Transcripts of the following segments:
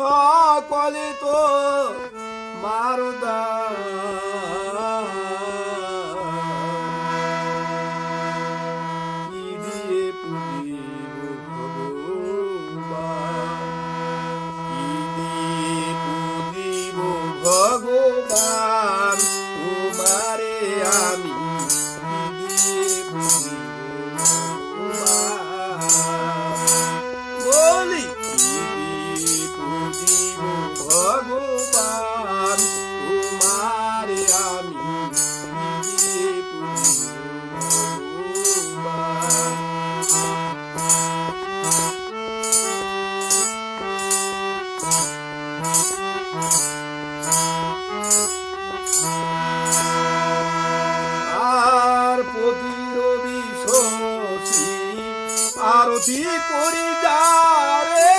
সকলে তো মারুদা আমি বলি আরতি করি যারে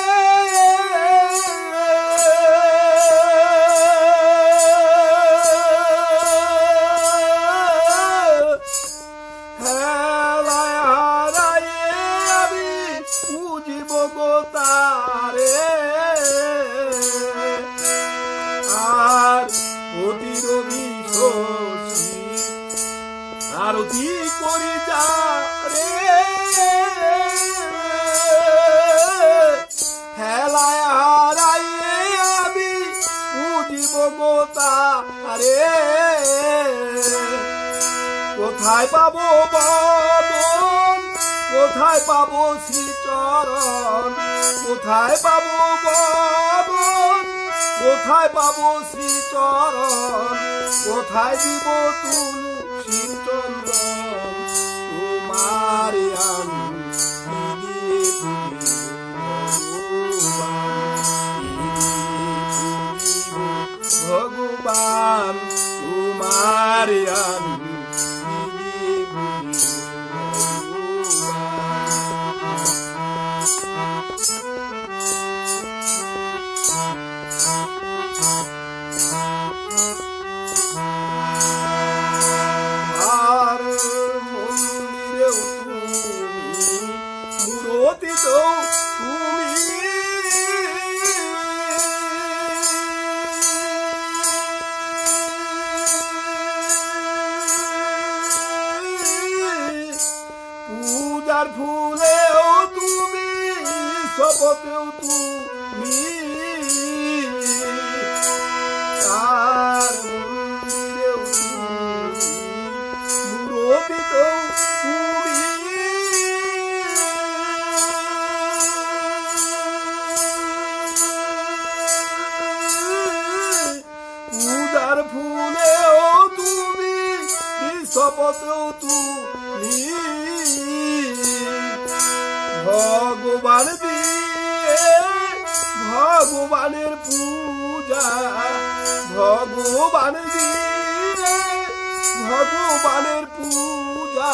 আর অতি করি যা পুজিব আরে, কোথায় পাবো বদন কোথায় পাবো শ্রীচরণ? কোথায় পাবো বদন কোথায় পাবো শ্রীচরণ? কোথায় দিব তুলু তোমার শপথেও তুমি আর মন্দিরেও মুরবিতেও তুমি উদার ফুলেও তুমি শপথেও তুমি ভগবান দিয়ে পূজা। ভগবান ভগবানের পূজা।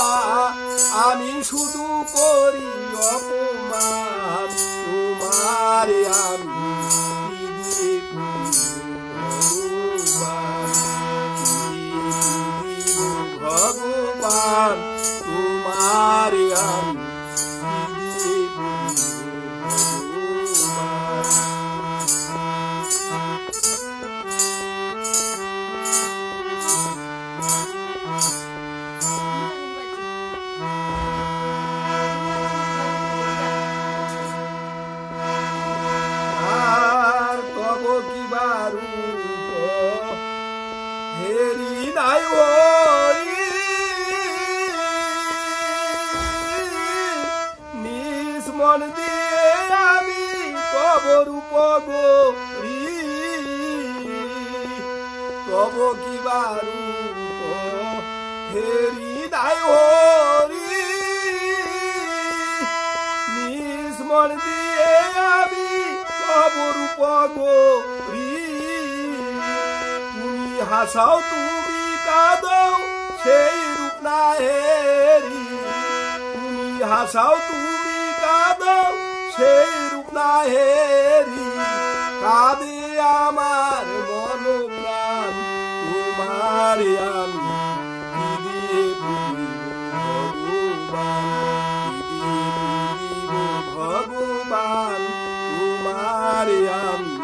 আমি শুধু করি অপমান। তোমার আমি তব রূপ গরি তব কিবা রূপ হেরি নাই হরি নিজ দিয়ে আমি কবর পগরি তুমি হাসাও তুমি কাঁদাও সেই রূপ না হেরি তুমি হাসাও তুমি কাঁদাও সেই রূপ না হেরি কাঁদে আমার মন তোমার ভগবান তোমার আমি